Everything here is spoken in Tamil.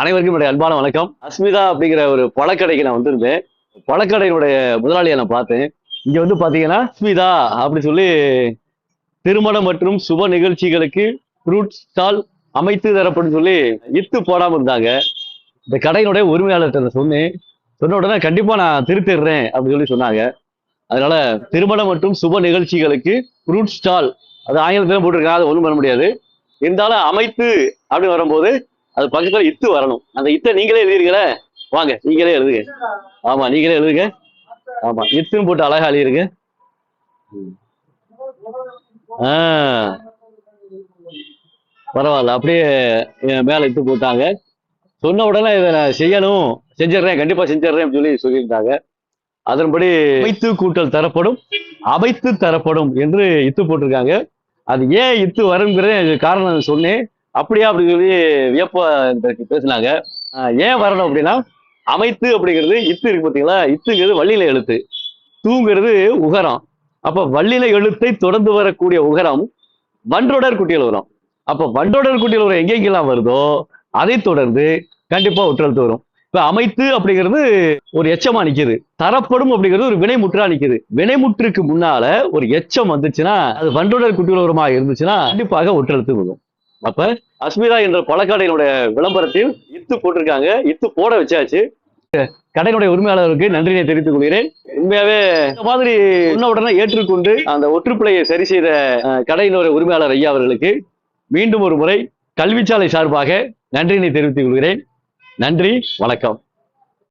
அனைவருக்கும் என்னுடைய அன்பான வணக்கம். அஸ்மிதா அப்படிங்கிற ஒரு பழக்கடைக்கு நான் வந்திருந்தேன். பழக்கடையினுடைய முதலாளியை நான் பார்த்தேன். இங்க வந்து பாத்தீங்கன்னா அஸ்மிதா அப்படி சொல்லி திருமணம் மற்றும் சுப நிகழ்ச்சிகளுக்கு ஃப்ரூட் ஸ்டால் அமைத்து தரப்படும் சொல்லி இத்து போடாம இருந்தாங்க. இந்த கடையினுடைய உரிமையாளர்கிட்ட சொன்னேன். சொன்ன உடனே கண்டிப்பா நான் திருத்திடுறேன் அப்படின்னு சொல்லி சொன்னாங்க. அதனால திருமணம் மற்றும் சுப நிகழ்ச்சிகளுக்கு ஃப்ரூட் ஸ்டால் அது ஆங்கிலத்திலும் போட்டிருக்காங்க அது ஒன்றும் பண்ண முடியாது. இருந்தாலும் அமைத்து அப்படின்னு வரும்போது அது பக்கத்துல இத்து வரணும். அந்த இத்தை நீங்களே எழுதிருங்களே வாங்க நீங்களே எழுதுங்க. ஆமா நீங்களே எழுதுங்க. ஆமா இத்துன்னு போட்டு அழகா எழுதிருங்க. பரவாயில்ல அப்படியே மேல இத்து போட்டாங்க. சொன்ன உடனே இதை நான் செய்யணும். செஞ்சிடுறேன் கண்டிப்பா செஞ்சிடுறேன் சொல்லி சொல்லியிருந்தாங்க. அதன்படி அமைத்து கூட்டல் தரப்படும் அமைத்து தரப்படும் என்று இத்து போட்டிருக்காங்க. அது ஏன் இத்து வருங்கிறத காரணம் சொன்னேன். அப்படியா அப்படின்னு சொல்லி வியப்பா பேசினாங்க. ஏன் வரணும் அப்படின்னா அமைத்து அப்படிங்கிறது இத்து இருக்கு பார்த்தீங்களா இத்துங்கிறது வள்ளியில எழுத்து. தூங்கிறது உகரம். அப்ப வள்ளியில எழுத்தை தொடர்ந்து வரக்கூடிய உகரம் வன்றொடர் குட்டியில் வரும். அப்ப வன்றொடர் குட்டியில் வரும் எங்கெங்கெல்லாம் வருதோ அதை தொடர்ந்து கண்டிப்பா ஒற்றெழுத்து வரும். இப்ப அமைத்து அப்படிங்கிறது ஒரு எச்சமா நிக்குது. தரப்படும் அப்படிங்கிறது ஒரு வினைமுற்றா நிக்குது. வினைமுற்றுக்கு முன்னால ஒரு எச்சம் வந்துச்சுன்னா அது வன்றொடர் குட்டியில் உரமா இருந்துச்சுன்னா கண்டிப்பாக ஒற்றெழுத்து வரும். அப்ப அஸ்மிதா என்ற பழக்கடையினுடைய விளம்பரத்தில் இத்து போட்டிருக்காங்க. இத்து போட வச்சாச்சு. கடையினுடைய உரிமையாளருக்கு நன்றியை தெரிவித்துக் கொள்கிறேன். உண்மையாவே இந்த மாதிரி உடனே ஏற்றுக்கொண்டு அந்த ஒற்றுப்பிழையை சரி செய்த கடையினுடைய உரிமையாளர் ஐயா அவர்களுக்கு மீண்டும் ஒரு முறை கல்விச்சாலை சார்பாக நன்றியினை தெரிவித்துக் கொள்கிறேன். நன்றி வணக்கம்.